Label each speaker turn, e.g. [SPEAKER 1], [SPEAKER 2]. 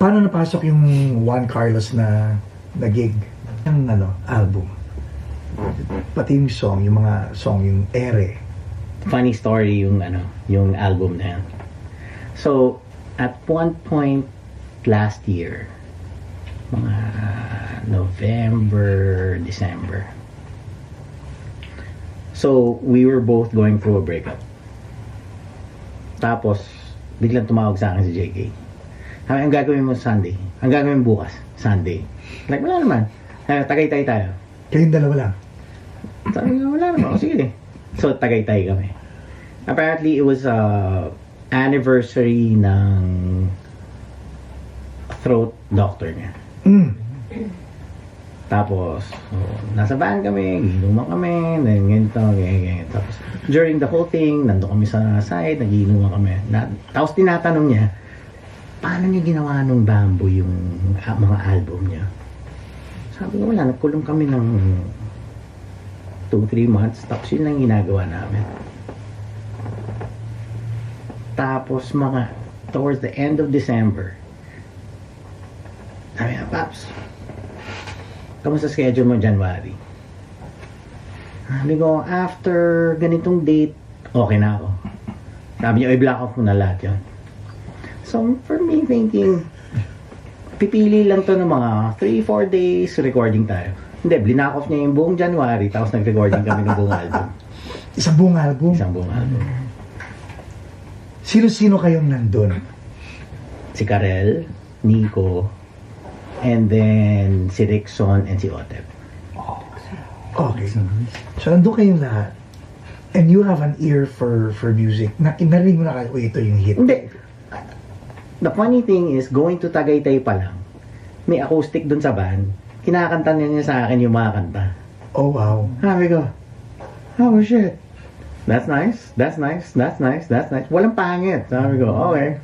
[SPEAKER 1] Paano napasok yung Juan Carlos na, na gig? Ang ano, album. Pati yung song, yung mga song, yung ere.
[SPEAKER 2] funny story yung ano, yung album na yan. So, at one point last year, mga November, December. So, we were both going through a breakup. Tapos, biglang tumawag sa akin si JK. Sabi, ang gagawin mo Sunday? Ang gagawin bukas? Sunday. Like, wala naman. Eh, tagay-tay tayo.
[SPEAKER 1] Kayong dalawa lang.
[SPEAKER 2] Sabi nga, wala naman. O, sige. So, tagay-tay kami. Apparently, it was uh, anniversary ng throat doctor niya.
[SPEAKER 1] Mm.
[SPEAKER 2] Tapos, so, nasa van kami, ginuman kami, then ganito, ganyan, ganyan. Tapos, during the whole thing, nandun kami sa side, nagiinuman kami. Na, tapos tinatanong niya, paano niya ginawa nung bamboo yung ah, mga album niya? Sabi ko, wala, nagkulong kami ng 2-3 months, tapos yun lang ginagawa namin. Tapos mga, towards the end of December, sabi niya, Paps, kamusta schedule mo January? Sabi ko, after ganitong date, okay na ako. Sabi niya, i-block off mo na lahat yun. So, for me, thinking, pipili lang to ng mga 3-4 days, recording tayo. Hindi, blinock off niya yung buong January, tapos nag-recording kami ng buong album.
[SPEAKER 1] Isang buong album.
[SPEAKER 2] Isang buong album.
[SPEAKER 1] Sino-sino kayong nandun?
[SPEAKER 2] Si Karel, Nico, and then si Rickson and si Otep.
[SPEAKER 1] Okay. So, nandun kayong lahat. And you have an ear for for music. Na, narinig mo na kayo, "Uy, ito yung hit.
[SPEAKER 2] Hindi. The funny thing is, going to Tagaytay pa lang, may acoustic dun sa van, kinakanta niya niya sa akin yung mga kanta.
[SPEAKER 1] Oh, wow.
[SPEAKER 2] Sabi ko, oh shit. That's nice, that's nice, that's nice, that's nice. Walang pangit. Sabi ko, okay.